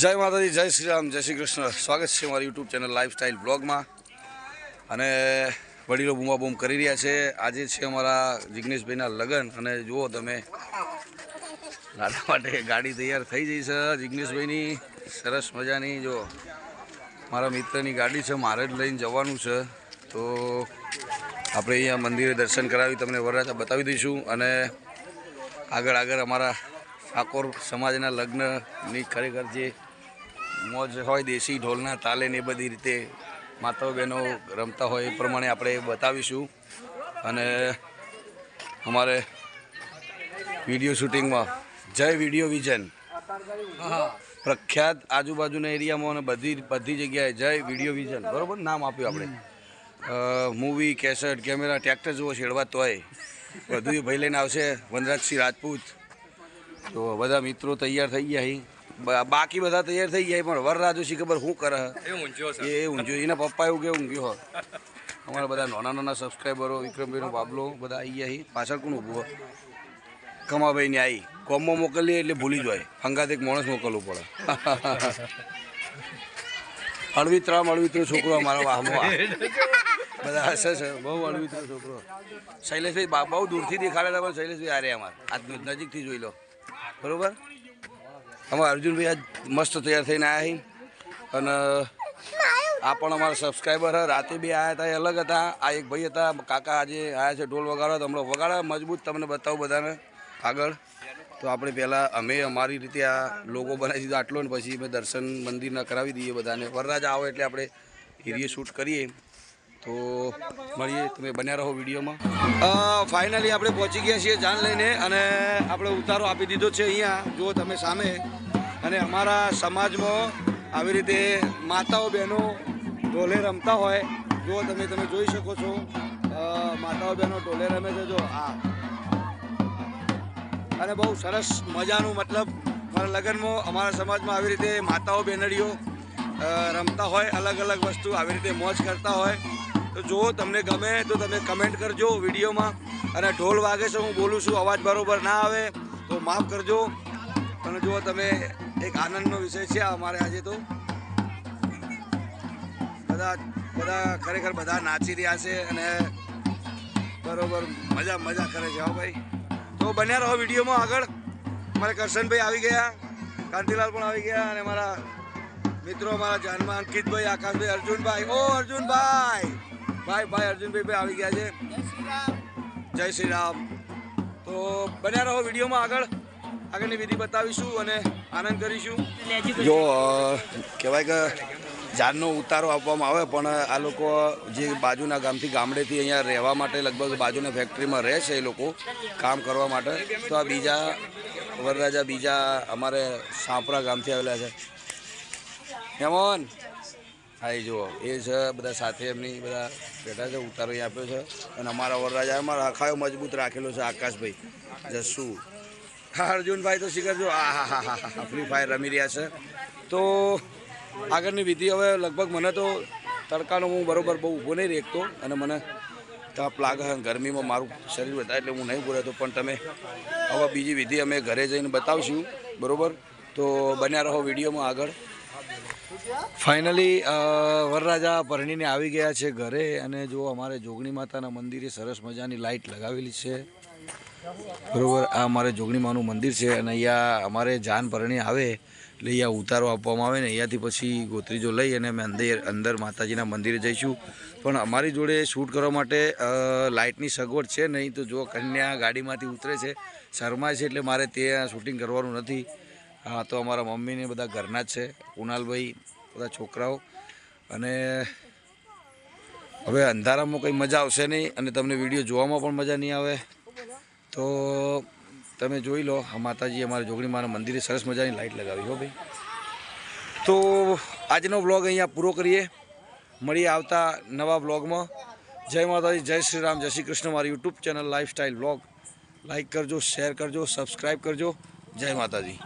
જય માતાજી, જય શ્રી રામ જય શ્રી કૃષ્ણ. સ્વાગત છે મારી યુટ્યુબ ચેનલ લાઈફસ્ટાઈલ બ્લોગમાં અને વડીલો બૂમા બૂમ કરી રહ્યા છે. આજે છે અમારા જિગ્નેશભાઈના લગ્ન. અને જુઓ તમે લાડા માટે ગાડી તૈયાર થઈ જઈ છે જિગ્નેશભાઈની. સરસ મજાની જો મારા મિત્રની ગાડી છે, મારે જ લઈને જવાનું છે. તો આપણે અહીંયા મંદિરે દર્શન કરાવી તમને વરરાજા બતાવી દઈશું. અને આગળ આગળ અમારા ઠાકોર સમાજના લગ્નની ખરેખર જે મોજ હોય દેશી ઢોલના તાલે ને એ બધી રીતે માતાઓ બહેનો રમતા હોય એ પ્રમાણે આપણે બતાવીશું. અને અમારે વીડિયો શૂટિંગમાં જય વીડિયો વિઝન પ્રખ્યાત આજુબાજુના એરિયામાં અને બધી બધી જગ્યાએ જય વીડિયો વિઝન બરાબર? નામ આપ્યું આપણે. મૂવી, કેસેટ, કેમેરા, ટ્રેક્ટર જુઓ છેડવા તોય બધું ભાઈ લઈને આવશે વનરાજસિંહ રાજપૂત. તો બધા મિત્રો તૈયાર થઈ ગયા અહીં. બાકી બધા તૈયાર થઈ ગયા પણ વરરાજો શી ખબર શું કરે? એ ઊંઘ્યો એના પપ્પા એવું કે ઊંઘ્યો હોય અમારા બધા નાના નાના સબસ્ક્રાઈબરો વિક્રમભાઈનો બાબલો બધા આવી ગયા પાછળ કોણ ઊભું હોય? કમાભાઈને આવી કોમમાં મોકલીએ એટલે ભૂલી જાય. હંગાત એક માણસ મોકલવું પડે. અળવિત્રા અળવિત્રો છોકરો અમારો વાહમાં. બધા હશે છે. બહુ અળવિત્રો છોકરો. શૈલેષભાઈ બહુ દૂરથી દેખાડેલા પણ શૈલેષભાઈ આરે અમારે. આજ નજીકથી જોઈ લો. બરોબર? અમારા અર્જુનભાઈ આજ મસ્ત તૈયાર થઈને આવ્યા છે અને આ પણ અમારા સબસ્ક્રાઈબર હતા રાતે બી આવ્યા હતા, એ અલગ હતા. આ એક ભાઈ હતા, કાકા આજે આવ્યા છે ઢોલ વગાડવા. તો હમણાં વગાડવા મજબૂત તમને બતાવું બધાને આગળ. તો આપણે પહેલાં, અમે અમારી રીતે આ લોગો બનાવી દીધો આટલો ને પછી અમે દર્શન મંદિરના કરાવી દઈએ બધાને. વરરાજ આવે એટલે આપણે એરિયે શૂટ કરીએ. તો મળીએ તમે બન્યા રહો વિડીયોમાં. ફાઇનલી આપણે પહોંચી ગયા છીએ જાન લઈને અને આપણે ઉતારો આપી દીધો છે અહીંયા. જો તમે સામે. અને અમારા સમાજમાં આવી રીતે માતાઓ બહેનો ઢોલે રમતા હોય. જો તમે તમે જોઈ શકો છો. માતાઓ બહેનો ઢોલે રમે છે જો આ અને બહુ સરસ મજાનું મતલબ મારા લગ્નમાં અમારા સમાજમાં આવી રીતે માતાઓ બેનડીઓ રમતા હોય અલગ અલગ વસ્તુ આવી રીતે મોજ કરતા હોય. તો જો તમને ગમે તો તમે કમેન્ટ કરજો વિડીયોમાં. અને ઢોલ વાગે છે, હું બોલું છું, અવાજ બરોબર ના આવે, તો માફ કરજો. અને જો તમે એક આનંદનો વિષય છે અમારે આજે તો. બધા બધા ખરેખર બધા નાચી રહ્યા છે અને બરોબર મજા મજા કરે છે ભાઈ. તો બન્યા રહો વિડીયોમાં આગળ. મારા કરશનભાઈ આવી ગયા, કાંતિલાલ પણ આવી ગયા, અને મારા મિત્રો, મારા જાનમાં અંકિતભાઈ, આકાશભાઈ, અર્જુનભાઈ. ઓ, અર્જુનભાઈ! ભાઈ ભાઈ અર્જુનભાઈ ભાઈ આવી ગયા છે. જય શ્રી રામ. તો બન્યા રહો વિડીયોમાં આગળ. આગળની વિધિ બતાવીશું અને આનંદ કરીશું. જો કહેવાય કે જાનનો ઉતારો આપવામાં આવે પણ આ લોકો જે બાજુના ગામથી ગામડેથી અહીંયા રહેવા માટે લગભગ બાજુના ફેક્ટરીમાં રહે છે એ લોકો કામ કરવા માટે. તો આ બીજા વરરાજા બીજા અમારે સાંપરા ગામથી આવેલા છે. હેમન હા એ જુઓ, એ છે બધા સાથે એમની બધા બેઠા છે, ઉતારો આપ્યો છે. અને અમારા વરરાજા, અમારા અખાયો મજબૂત રાખેલો છે આકાશભાઈ. જસુ હા, અર્જુનભાઈ તો શીખરજો આ, હા હા હા હા, ફ્રી ફાયર રમી રહ્યા છે. તો આગળની વિધિ હવે લગભગ મને તો તડકાનો હું બરોબર બહુ ઊભો નહીં રેખતો અને મને તાપ લાગે ગરમીમાં મારું શરીર વધારે એટલે હું નહીં રહેતો. પણ તમે હવે બીજી વિધિ અમે ઘરે જઈને બતાવશું, બરાબર? તો બન્યા રહો વિડીયોમાં આગળ. ફાઇનલી વરરાજા પરણીને આવી ગયા છે ઘરે અને જો અમારે જોગણી માતાના મંદિરે સરસ મજાની લાઇટ લગાવેલી છે. બરોબર, આ અમારે જોગણી માનું મંદિર છે અને અહીંયા અમારે જાન પરણી આવે એટલે અહીંયા ઉતારો આપવામાં આવે ને અહીંયાથી પછી ગોત્રીજો લઈ અને અમે અંદર અંદર માતાજીના મંદિરે જઈશું. પણ અમારી જોડે શૂટ કરવા માટે લાઇટની સગવડ છે નહીં તો જો કન્યા ગાડીમાંથી ઉતરે છે, શરમાય છે એટલે મારે ત્યાં શૂટિંગ કરવાનું નથી. હા, તો અમારા મમ્મીને બધા ઘરના જ છે, કુણાલભાઈ, બધા છોકરાઓ. અને હવે અંધારામાં કંઈ મજા આવશે નહીં અને તમને વીડિયો જોવામાં પણ મજા નહીં આવે. તો તમે જોઈ લો માતાજી અમારા જોગણી માના મંદિરે સરસ મજાની લાઇટ લગાવી, હો ભાઈ. તો આજનો વ્લોગ અહીંયા પૂરો કરીએ. મળીએ આવતા નવા વ્લોગમાં. જય માતાજી, જય શ્રી રામ, જય શ્રી કૃષ્ણ, મારી YouTube channel lifestyle vlog. Like કરજો, શેર કરજો, સબસ્ક્રાઈબ કરજો. જય માતાજી.